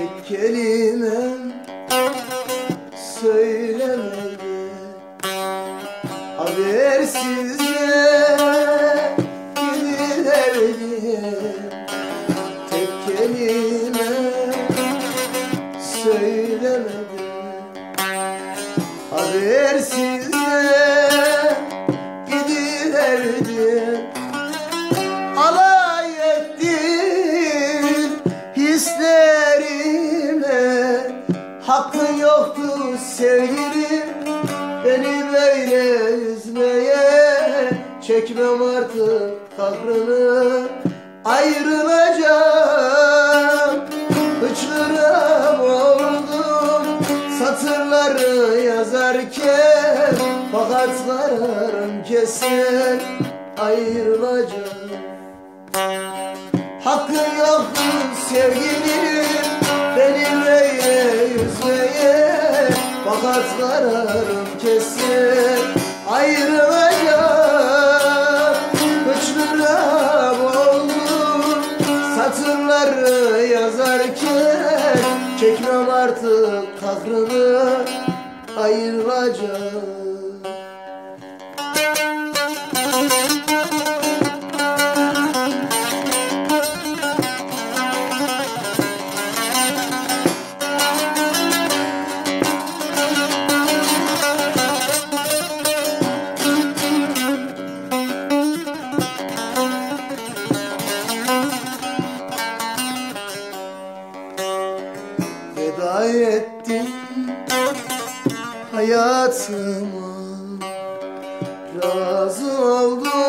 Tek kelime söylemedi. Habersizce gidiverdi Hakkın yoktu sevgilim. Beni böyle üzmeye Çekmem artık kahrını. Ayrılacağım Hıçkırım oldum. Satırları yazarken Fakat kararım kesin Ayrılacağım. Hakkı yoktu sevgilim Fakat kararım kesin Ayrılacağım Hıçkırım oldum Satırları yazarken Çekmem artık kahrını Ayrılacağım Ettim hayatıma. Razı oldum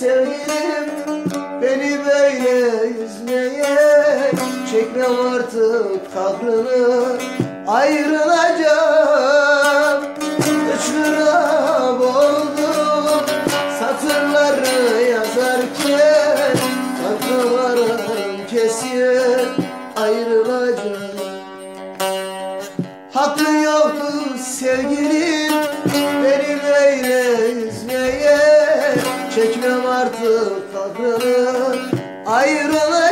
sevgilim Beni böyle üzmeye Çekmem artık kahrını. Ayrılacağım Uçlarım oldum Satırları yazarken Takılarım kesiyor. Ayrılacağım. Hakkın yoktu sevgilim Beni böyle Çekmem artık kahrını Ayrılacağım